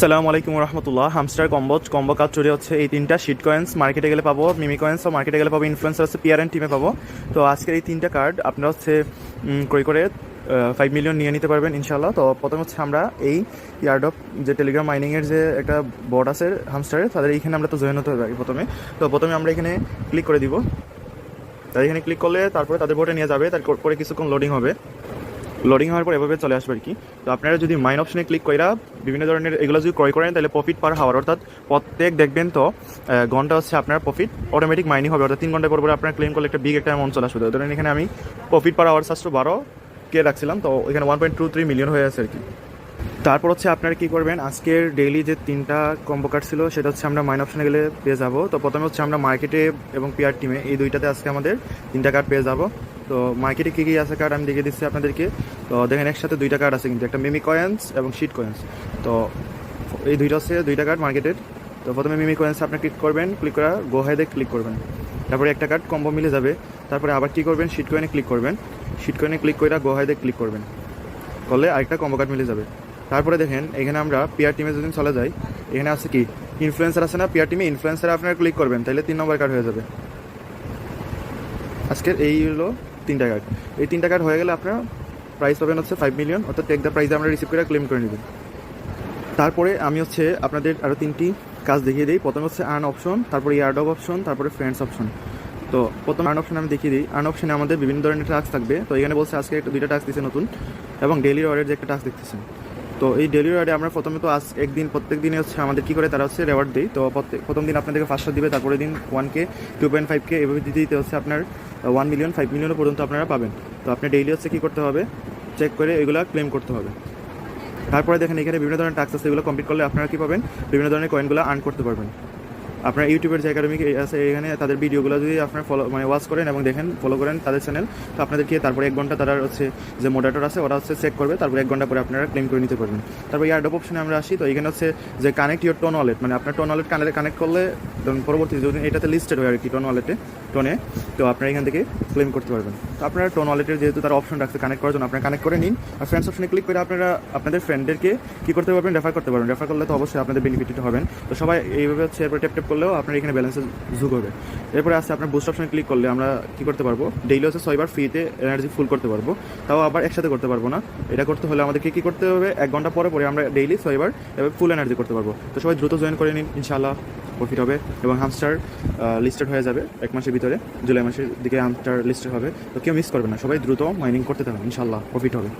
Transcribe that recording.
সালামু আলাইকুম রহমতুল্লাহ hamster combo combo কাজ চুরি হচ্ছে এই তিনটা। শিট কয়েন্স মার্কেটে গেলে পাবো, মিমি কয়েন্স ও মার্কেটে গেলে পাবো ইনফ্লুয়েন্সার হচ্ছে পিআর এন টিমে পাবো। তো আজকের এই তিনটা কার্ড আপনারা হচ্ছে ক্রয় করে ফাইভ মিলিয়ন নিয়ে নিতে পারবেন ইনশাল্লাহ তো প্রথম হচ্ছে আমরা এই ইয়ার্ডপ যে টেলিগ্রাম মাইনিংয়ের যে একটা বোর্ড আছে হামস্টারের, তাদের এইখানে আমরা তো জয়েন হতে আগে প্রথমে। তো প্রথমে আমরা এখানে ক্লিক করে দিব। তাদের এখানে ক্লিক করলে তারপরে তাদের বোর্ডে নিয়ে যাবে, তারপরে কিছুক্ষণ লোডিং হবে। লোডিং হওয়ার পর এভাবে চলে আসবে আর কি। তো আপনারা যদি মাইন অপশনে ক্লিক কইরা বিভিন্ন ধরনের এগুলো যদি ক্রয় করেন, তাহলে প্রফিট পার হাওয়ার অর্থাৎ প্রত্যেক দেখবেন তো ঘণ্টা হচ্ছে আপনার প্রফিট অটোমেটিক মাইনিং হবে, অর্থাৎ তিন ঘণ্টা পর পরে আপনার ক্লেম করলে একটা বিগ একটা অ্যামাউন্ট চলে আসবে। ধরেন এখানে আমি প্রফিট পার আওয়ার সাতশো বারো কে রাখছিলাম, তো এখানে one point two three million হয়ে আছে আর কি। তারপর হচ্ছে আপনারা কী করবেন, আজকের ডেইলি যে তিনটা কম্বো কার্ড ছিল, সেটা হচ্ছে আমরা মাইন অপশনে গেলে পেয়ে যাব। তো প্রথমে হচ্ছে আমরা মার্কেটে এবং পিআর টিমে এই দুইটাতে আজকে আমাদের তিনটা কার্ড পেয়ে যাব। তো মার্কেটে কী কী আছে কার্ড আমি দেখিয়ে দিচ্ছি আপনাদেরকে। তো দেখেন একসাথে দুইটা কার্ড আছে কিন্তু, একটা মিমি কয়েন্স এবং শিট কয়েন্স তো এই দুইটা হচ্ছে দুইটা কার্ড মার্কেটের তো প্রথমে মিমি কয়েন্স আপনি ক্লিক করবেন ক্লিক করা গো হেডে ক্লিক করবেন। তারপরে একটা কার্ড কম্বো মিলে যাবে। তারপরে আবার কী করবেন শিট কয়েনে ক্লিক করবেন। শিট কয়েনে ক্লিক করে গো হেডে ক্লিক করবেন। করলে আরেকটা কম্বো কার্ড মিলে যাবে। তারপরে দেখেন, এখানে আমরা পিআর টিমে যদি চলে যাই, এখানে আছে কি? ইনফ্লুয়েন্সার আছে না? পিআর টিমে ইনফ্লুয়েন্সার আপনারা ক্লিক করবেন তাহলে তিন নম্বর কার্ড হয়ে যাবে। আজকের এই হলো তিনটা কার্ড এই তিনটা কার্ড হয়ে গেলে আপনারা প্রাইস পাবেন হচ্ছে ফাইভ মিলিয়ন অর্থাৎ টেক দ্য প্রাইস আমরা রিসিভ করে ক্লেম করে নেবেন তারপরে আমি হচ্ছে আপনাদের আরও তিনটি কাজ দেখিয়ে দিই। প্রথমে হচ্ছে আর্ন অপশন তারপরে ইয়ারডগ অপশন তারপরে ফ্রেন্ডস অপশন তো প্রথম আর্ন অপশন আমি দেখিয়ে দিই। আর্ন অপশনে আমাদের বিভিন্ন ধরনের টাস্ক থাকবে। তো এখানে বলছে আজকে একটা দুইটা টাস্ক দিচ্ছে নতুন এবং ডেলি ওয়ার্ডের যে একটা টাস্ক দেখতেছেন। তো এই ডেলি ওয়ার্ডে আমরা প্রথমে তো আজ একদিন, প্রত্যেক দিনে হচ্ছে আমাদের কী করে তারা হচ্ছে রেওয়ার্ড দেয়। তো প্রত্যেক, প্রথম দিন আপনাদেরকে ফার্স্টটা দিবে তারপরে দিন one K two point five K এভাবে দিতে দিতে হচ্ছে আপনার ওয়ান মিলিয়ন ফাইভ মিলিয়ন পর্যন্ত আপনারা পাবেন। তো আপনি ডেইলি হচ্ছে কী করতে হবে? চেক করে এগুলো ক্লেম করতে হবে। তারপরে দেখেন এখানে বিভিন্ন ধরনের টাস্ক আছে, এগুলো কমপ্লিট করলে আপনারা কী পাবেন? বিভিন্ন ধরনের কয়েনগুলো আর্ন করতে পারবেন। আপনার ইউটিউবের যে একাডেমিক আছে এখানে, তাদের ভিডিওগুলো যদি আপনার ফলো মানে ওয়াচ করেন এবং দেখেন ফলো করেন তাদের চ্যানেল তো আপনাদেরকে তারপরে এক ঘণ্টা তারা হচ্ছে যে মোডারেটর আছে, ওরা হচ্ছে চেক করবে, তারপরে এক ঘণ্টা পরে আপনারা ক্লেম করে নিতে পারবেন। তারপর ইয়ারডপ অপশনে আমরা আসি, তো এখানে হচ্ছে যে কানেক্ট ইউর টোন ওয়ালেট মানে আপনার টোন ওয়ালেট কানেক্ট কানেক্ট করলে পরবর্তী যদি এটাতে লিস্টেড হয় আর কি টোন ওয়ালেটে টোনে তো আপনারা এখান থেকে ক্লেম করতে পারবেন। তো আপনারা টোন ওয়ালেটের যেহেতু তার অপশন রাখছে কানেক্ট করার জন্য, আপনারা কানেক্ট করে নিন। আর ফ্রেন্ডস অপশনে ক্লিক করে আপনারা আপনাদের ফ্রেন্ডদেরকে কী করতে পারবেন? রেফার করতে পারবেন। রেফার করলে তো অবশ্যই আপনাদের বেনিফিটেড হবেন। তো সবাই এইভাবে হচ্ছে এরপর ট্যাপ ট্যাপ করলেও আপনার এখানে ব্যালেন্সে ঝুঁক হবে। এরপরে আছে আপনার বুস্ট অপশনে ক্লিক করলে আমরা কী করতে পারব? ডেইলি হচ্ছে ছয়বার ফ্রিতে এনার্জি ফুল করতে পারব। তাও আবার একসাথে করতে পারব না। এটা করতে হলে আমাদেরকে কী করতে হবে? এক ঘণ্টা পরে পরে আমরা ডেইলি ছয়বার এবার ফুল এনার্জি করতে পারব। তো সবাই দ্রুত জয়েন করে নিন, ইনশাআল্লাহ প্রফিট হবে এবং হামস্টার লিস্টেড হয়ে যাবে এক মাসের ভিতরে। জুলাই মাসের দিকে হামস্টার লিস্টেড হবে। তো কেউ মিস করবে না। সবাই দ্রুত মাইনিং করতে থাকবে ইনশাআল্লাহ প্রফিট হবে।